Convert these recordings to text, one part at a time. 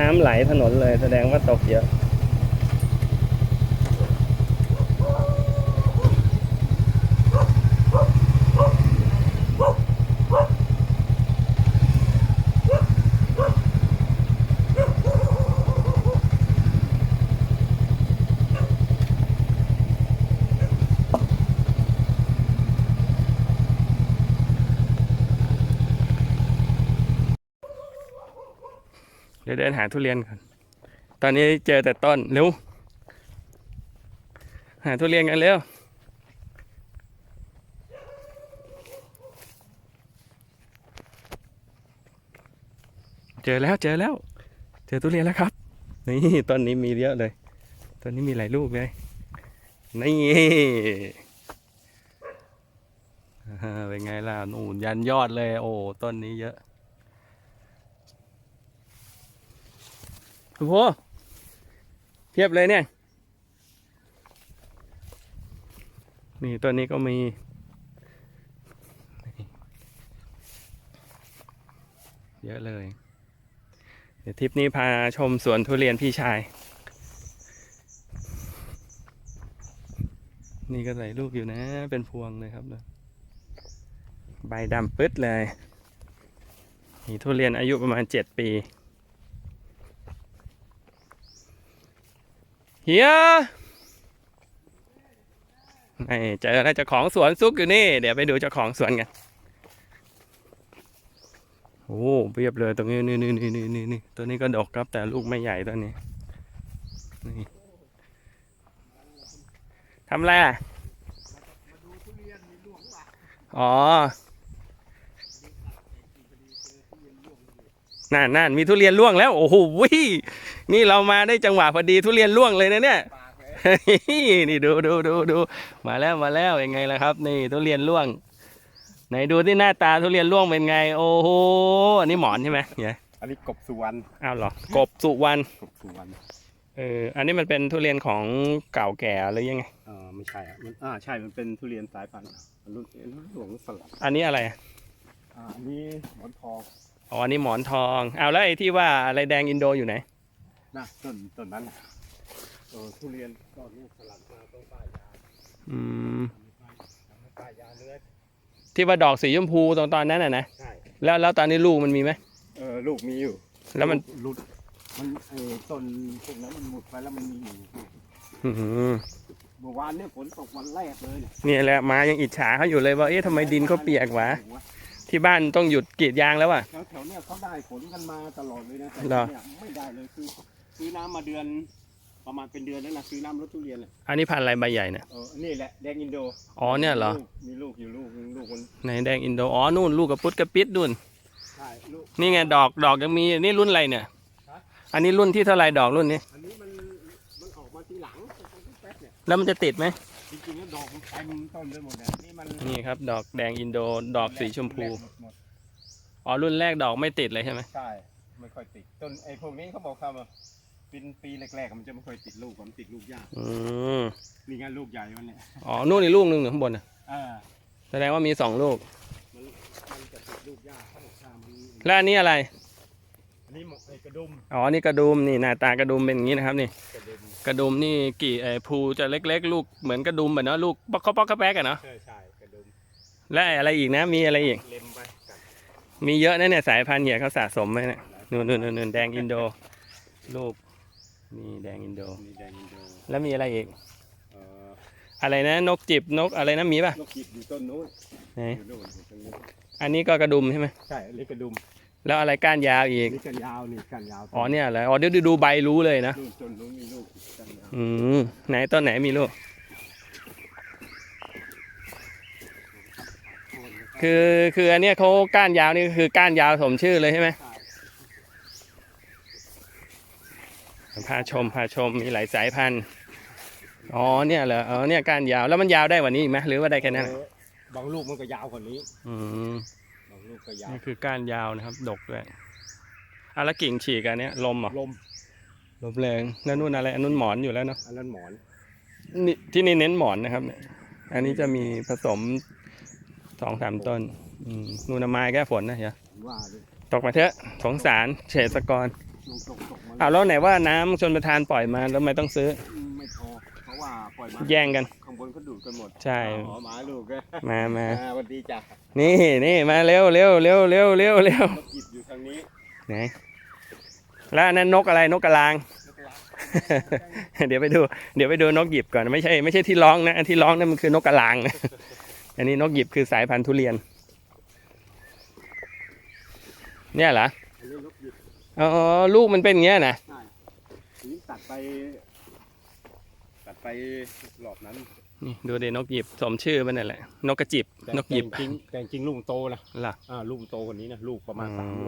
น้ำไหลถนนเลยแสดงว่าตกเยอะ ดี๋ยวเดินหาทุเรียนก่อน ตอนนี้เจอแต่ต้นเร็ว หาทุเรียนกันเร็ว เจอแล้วเจอแล้ว เจอทุเรียนแล้วครับ นี่ต้นนี้มีเยอะเลย ต้นนี้มีหลายลูกเลย นี่อ่าเป็นไงล่ะ นู่นยันยอดเลย โอ้ ต้นนี้เยอะ คุณพ่อเทียบเลยเนี่ย นี่ตัวนี้ก็มี เยอะเลย เดี๋ยวทริปนี้พาชมสวนทุเรียนพี่ชาย นี่ก็ใส่ลูกอยู่นะ เป็นพวงเลยครับนะใบดำปึ๊ดเลยนี่ทุเรียนอายุประมาณเจ็ดปี เฮียไอ้เจอแล้วเจ้าของสวนซุกอยู่นี่ เดี๋ยวไปดูเจ้าของสวนกันโอ้เรียบเลยตรงนี้นี่นี่นี่นี่นี่นี่ตัวนี้ก็ดกครับแต่ลูกไม่ใหญ่ตัวนี้นี่ทำไรอะอ๋อ นั่นนั่นมีทุเรียนร่วงแล้ว โอ้โหวินี่เรามาได้จังหวะพอดีทุเรียนร่วงเลยนะเนี่ยนี่ดูดูดูดูมาแล้วมาแล้วยังไงล่ะครับ นี่ทุเรียนร่วง ไหนดูที่หน้าตาทุเรียนร่วงเป็นไง โอ้โหอันนี้หมอนใช่ไหมเนี่ยอันนี้กบสุวรรณอ้าวเหรอกบสุวรรณกบสุวรรณเอออันนี้มันเป็นทุเรียนของเก่าแก่หรือยังไงเออไม่ใช่อะมันอ่าใช่มันเป็นทุเรียนสายพันธุ์รุ่นรุ่นหลวงสลัดอันนี้อะไรอะอ่าอันนี้หมอนทอง อ๋ออันนี้หมอนทองอ้าวแล้วไอ้ที่ว่าอะไรแดงอินโดอยู่ไหนนะต้นต้นนั้นน่ะเออทุเรียนต้นนี้สลัดมาต้องป้ายยาอืมทำให้ป้ายยาเนื้อที่ว่าดอกสีชมพูตอนตอนนั้นน่ะนะใช่แล้วแล้วตอนนี้ลูกมันมีไหมเออลูกมีอยู่แล้วมันหลุดมันเออต้นพวกนั้นมันหมดไปแล้วมันมีอยู่อื้อหือเมื่อวานเนี่ยฝนตกวันแรกเลยเนี่ยเนี่ยแหละมายังอิจฉาเขาอยู่เลยว่าเอ๊ะทำไมดินเขาเปียกวะ ที่บ้านต้องหยุดกรีดยางแล้วอะ แถวแถวๆเนี่ยเขาได้ฝนกันมาตลอดเลยนะแต่เหรอ เนี่ยไม่ได้เลยคือซื้อน้ำมาเดือน ประมาณเป็นเดือนแล้วนะซื้อน้ำรถทุเรียนเลยอันนี้พันธุ์อะไรใบใหญ่เนี่ย เออนี่แหละแดงอินโดอ๋อเนี่ยเหรอ มีลูกอยู่ลูกนึงลูกมันไหนแดงอินโด อ๋อ นู่นลูกกระปุดกระปิดนู่น ใช่ลูก นี่ไงดอกดอกยังมีนี่รุ่นอะไรเนี่ย ฮะ อันนี้รุ่นที่เท่าไหรดอกรุ่นนี้ อันนี้มันมันออกมาทีหลังตอนที่แป๊บเนี่ยแล้วมันจะติดไหม จริงๆแล้วดอกมันเต็มต้นไปหมดเนี่ยนี่มันนี่ครับ ดอกแดงอินโดดอกสีชมพู หดหมดอ๋อรุ่นแรกดอกไม่ติดเลยใช่ไหมใช่ไม่ค่อยติดต้นไอ้พวกนี้เขาบอกครับว่าเป็นปีแรกๆมันจะไม่ค่อยติดลูกมันติดลูกยากอืมนี่ไงลูกใหญ่มันเนี่ยอ๋อนู่นอีกลูกหนึ่งอยู่ข้างบนน่ะอ่าแสดงว่ามีสองลูก มันมันจะติดลูกยากเขาบอกว่ามันแล้วอันนี้อะไร อันนี้หมกไอ้กระดุมอ๋อนี่กระดุมนี่หน้าตากระดุมเป็นอย่างนี้นะครับนี่กระดุม กระดุมนี่กี่เออภูจะเล็ก ๆ ลูกเหมือนกระดุมเหมือนเนาะลูกป๊อกป๊อกกระแป๊กอะเนาะใช่ใช่กระดุมและอะไรอีกนะ มีอะไรอีก เล็มไปกัดมีเยอะนะเนี่ยสายพันธุ์เนี่ยเขาสะสมไว้เนี่ยนู่นนู่นนู่นนู่นแดงอินโดลูกนี่แดงอินโด มีแดงอินโดแล้วมีอะไรอีก เอ่ออะไรนะนกจิบนกอะไรนะมีป่ะนกจิบอยู่ต้นนู้นไหนอยู่นู่นอยู่ตรงนู้นอันนี้ก็กระดุมใช่ไหมใช่เล็กกระดุม แล้วอะไรก้านยาวอีกนี่กันยาวนี่กันยาวอ๋อเนี่ยเหรออ๋อเดี๋ยวดูดูใบรู้เลยนะนู่นต้นนู้นมีลูกกันยาวอืมไหนต้นไหนมีลูก คือคืออันเนี้ยเขาก้านยาวนี่คือก้านยาวสมชื่อเลยใช่ไหมพาชมพาชมมีหลายสายพันธุ์อ๋อเนี่ยเหรออ๋อเนี่ยก้านยาวแล้วมันยาวได้กว่านี้อีกไหมหรือว่าได้แค่นั้นเออบางลูกมันก็ยาวกว่านี้ อืมบางลู กก็ยาวนี่คือก้านยาวนะครับ ดกด้วยอะแล้วกิ่งฉีกอันเนี้ยลมเหรอะลมลมแรงแล้วนู่นอะไรอันนู้นหมอนอยู่แล้วเนาะอันนั้นหมอนนี่ที่นี่เน้นหมอนนะครับเนี่ยอันนี้จะมีผสมสองสามต้นอืมนูนนะไม้แก้ฝนนะเฮียว่าเลยตกมาเถอะสงสารเฉษกรนลงตกตกมาอ้าวแล้วไหนว่าน้ำชนประทานปล่อยมาแล้วทำไมต้องซื้อไม่พอเพราะว่าปล่อยมาแย่งกันข้าง บนเขาดูดกันหมดใช่ อ๋อหมาลูกเลยมามาอ่าสวันดีจ้ะนี่นี่มาเร็วเร็วเร็วเร็วเร็วเร็วนกหยิบอยู่ทางนี้ไหนแล้วอันนั้นนกอะไรนกกระลางนกกระลาเดี๋ยวไปดู เดี๋ยวไปดูนกหยิบก่อนไม่ใช่ไม่ใช่ที่ร้องนะอันที่ร้องนั่นมันคือนกกระลางนะอันนี้นกหยิบคือสายพันธุ์ทุเรียน เนี่ยเหรออันนี้นกหยิบอ๋อลูกมันเป็นอย่างเงี้ยนะใช่ทีนี้ตัดไป ตัดไปหลอบนั้น นี่ดูเดนกหยิบสมชื่อมันนั่นแหละ นกกระจิบ แต่นกหยิบแต่จริงแต่จริงลูกโตนะล่ะอ่าลูกโตกว่านี้นะลูกประมาณอืมสามโล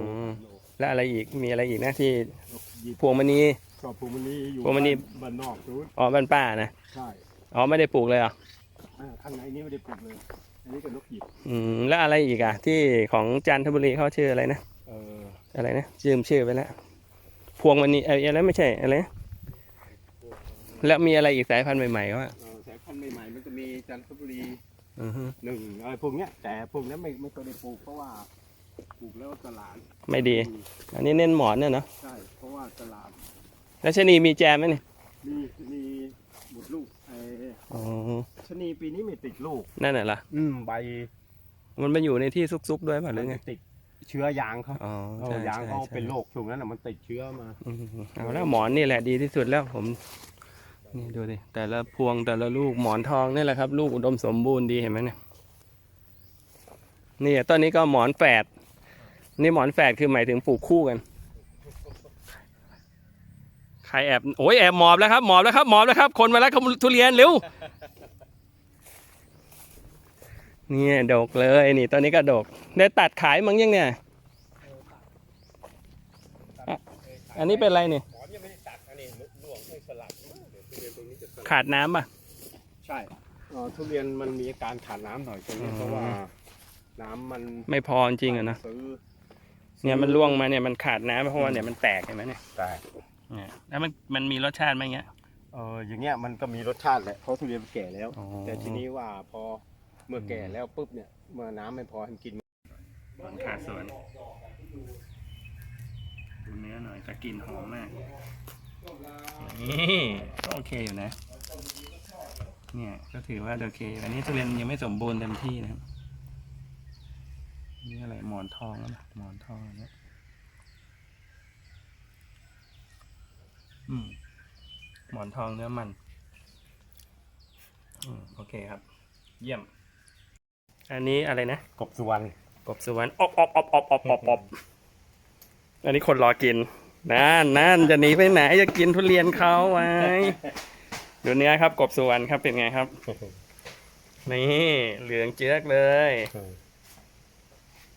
แล้วอะไรอีกมีอะไรอีกนะที่นกหยิบพวงมณี ก็พวงมันนี้อยู่พวงมณีบ้านนอกนู้นอ๋อบ้านป้านะใช่อ๋อไม่ได้ปลูกเลยเหรออ่าข้างในนี้ไม่ได้ปลูกเลย อันนี้ก็นกหยิบอืมแล้วอะไรอีกอะที่ของจันทบุรีเขาชื่ออะไรนะเอออะไรนะลืมชื่อไปแล้วพวงมันนี้เอ้ยอะไรไม่ใช่อะไรนะแล้วมีอะไรอีกสายพันธุ์ใหม่ๆวะเออสายพันธุ์ใหม่ๆมัน จะมีจันทบุรีอือฮึหนึ่งอะไรพวกเนี้ย แต่พวกนั้นไม่ไม่เคยได้ปลูกเพราะว่าปลูกแล้วตลาดไม่ดี อันนี้เน้นหมอนเนี่ยเนาะใช่เพราะว่าตลาดแล้วชะนีมีแจมไหมเนี่ยมีมีหมดลูกไอ้อ๋อชะนีปีนี้ไม่ติดลูก นั่นน่ะเหรออืมใบมันมาอยู่ในที่ซุกๆด้วยป่ะหรือไงติดเชื้อยางเขาอ๋อเอใช่อยางใช่เขาใช่เป็นโรคช่วงนั้นน่ะมันติดเชื้อมา อืมเอาแล้วหมอนนี่แหละดีที่สุดแล้วผม นี่ดูดิ แต่ละพวงแต่ละลูกหมอนทองนี่แหละครับ ลูกอุดมสมบูรณ์ดีเห็นไหมเนี่ยนี่ต้นนี้ก็หมอนแฝดนี่หมอนแฝดคือหมายถึงปลูกคู่กันใครแอบโอ้ยแอบหมอบแล้วครับหมอบแล้วครับหมอบแล้วครับ คนมาแล้วครับทุเรียนเร็วเนี่ยดกเลยนี่ตอนนี้ก็ดก ได้ตัดขายมั้งยังเนี่ย อันนี้เป็นอะไรเนี่ย ขาดน้ำป่ะ ใช่เอ่อทุเรียนมันมีอาการขาดน้ำหน่อยตรงนี้อืมเพราะว่า น้ำมันไม่พอจริงๆอะนะซื้อเนี่ยมันร่วงมาเนี่ยมันขาดน้ำเพราะว่าเนี่ยมันแตกเห็นไหมเนี่ยแต่เนี่ยแล้วมันมันมีรสชาติไหมเงี้ย เอออย่างเงี้ยมันก็มีรสชาติแหละเพราะทุเรียนมันแก่แล้ว อ๋อ แต่ทีนี้ว่าพอเมื่อแก่แล้วปุ๊บเนี่ยเมื่อน้ำไม่พอให้มันกินมันขาดส่วนดูเนื้อหน่อยแต่กลิ่นหอมมากนี่ก็โอเคอยู่นะ เนี่ยก็ถือว่าโอเค อันนี้ทุเรียนยังไม่สมบูรณ์เต็มที่นะครับนี่อะไรหมอนทองนะหมอนทองอันเนี่ยอืมหมอนทองเนื้อมัน อืมโอเคครับ เยี่ยม อันนี้อะไรนะกบสุวรรณกบสุวรรณอบอบอบอบอบอบอบอันนี้คนรอกินนั่นนั่นจะหนีไปไหนจะกินทุเรียนเขาไว้ ดูเนื้อครับกบสุวรรณครับเป็นไงครับ นี่เหลืองเจือกเลย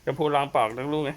กระพูลองปอกลูกๆไหม